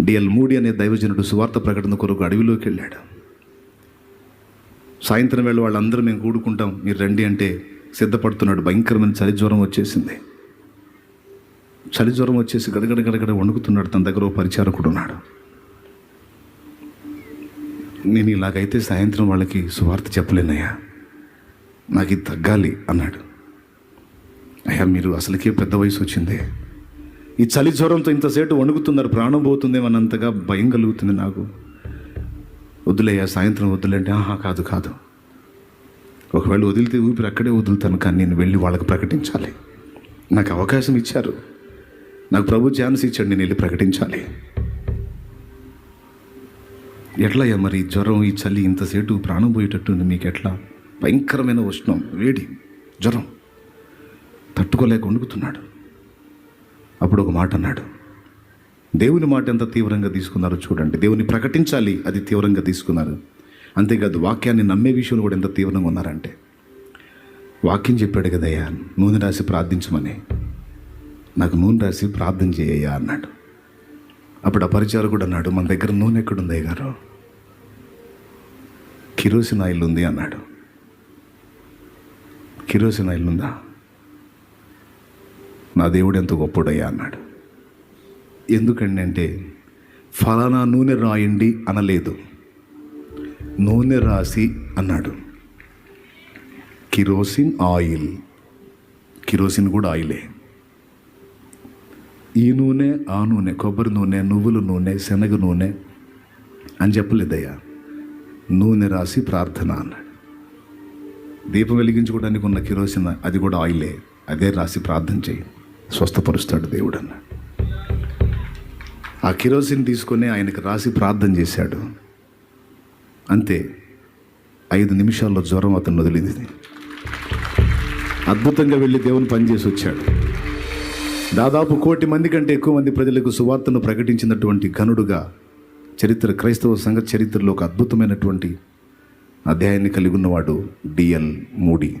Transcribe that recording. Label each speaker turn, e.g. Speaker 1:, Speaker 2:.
Speaker 1: DL మూడి అనే దైవజనుడు సువార్త ప్రకటన కొరకు అడవిలోకి వెళ్ళాడు. సాయంత్రం వేళ వాళ్ళందరూ మేము కూడుకుంటాం మీరు రండి అంటే సిద్ధపడుతున్నాడు. భయంకరమైన చలి జ్వరం వచ్చేసింది. చలి జ్వరం వచ్చేసి గడగడ గడగడ వణుకుతున్నాడు. తన దగ్గర పరిచారకుడు ఉన్నాడు. నేను ఇలాగైతే సాయంత్రం వాళ్ళకి సువార్త చెప్పలేనయ్యా. నాకు ఇది తగ్గాలి అన్నాడు. అయ్యా మీరు అసలుకే పెద్ద వయసు వచ్చింది. ఈ చలి జ్వరంతో ఇంతసేపు వణుకుతున్నారు ప్రాణం పోతుందేమన్నంతగా భయం కలుగుతుంది నాకు. వద్దులయ్యా సాయంత్రం వద్దులంటే ఆహా కాదు కాదు. ఒకవేళ వదిలితే ఊపిరి అక్కడే వదులుతాను కానీ నేను వెళ్ళి వాళ్ళకి ప్రకటించాలి. నాకు అవకాశం ఇచ్చారు. నాకు ప్రభు ఛాన్స్ ఇచ్చాడు నేను వెళ్ళి ప్రకటించాలి. ఎట్లయ్యా మరి జ్వరం ఈ చలి ఇంతసేపు ప్రాణం పోయేటట్టుంది మీకు ఎట్లా? భయంకరమైన ఉష్ణం వేడి జ్వరం. తట్టుకోలేక వణుకుతున్నాడు. అప్పుడు ఒక మాట అన్నాడు దేవుని మాట ఎంత తీవ్రంగా తీసుకున్నారో చూడండి. దేవుని ప్రకటించాలి అది తీవ్రంగా తీసుకున్నారు. అంతేకాదు వాక్యాన్ని నమ్మే విషయంలో కూడా ఎంత తీవ్రంగా ఉన్నారంటే వాక్యం చెప్పాడు కదయ్యా నూనె రాసి ప్రార్థించమని. నాకు నూనె రాసి ప్రార్థన చేయయ్యా అన్నాడు. అప్పుడు ఆ పరిచారకుడు అన్నాడు మన దగ్గర నూనె ఎక్కడుంది గారు కిరోసిన్ ఆయిల్ ఉంది అన్నాడు. కిరోసిన్ ఆయిల్ ఉందా? నా దేవుడు ఎంత గొప్పడయ్యా అన్నాడు. ఎందుకండి అంటే ఫలానా నూనె రాయండి అనలేదు. నూనె రాసి అన్నాడు. Kerosene oil. కిరోసిన్ కూడా ఆయిలే. ఈ నూనె ఆ నూనె కొబ్బరి నూనె నువ్వుల నూనె శనగ నూనె అని చెప్పలేదయ్యా. నూనె రాసి ప్రార్థన అన్నాడు. దీపం వెలిగించుకోవడానికి ఉన్న కిరోసిన్ అది కూడా ఆయిలే. అదే రాసి ప్రార్థన చేయి. స్వస్థపరుస్తాడు దేవుడు అన్నాడు. ఆ కిరోసిన్ తీసుకొని ఆయనకు రాసి ప్రార్థన చేశాడు. అంతే ఐదు నిమిషాల్లో జ్వరం అతను వదిలింది. అద్భుతంగా వెళ్ళి దేవుని పనిచేసి వచ్చాడు. దాదాపు కోటి మంది కంటే ఎక్కువ మంది ప్రజలకు సువార్తను ప్రకటించినటువంటి ఘనుడుగా చరిత్ర క్రైస్తవ సంఘ చరిత్రలో ఒక అద్భుతమైనటువంటి అధ్యాయాన్ని కలిగి ఉన్నవాడు డిఎల్ మూడి.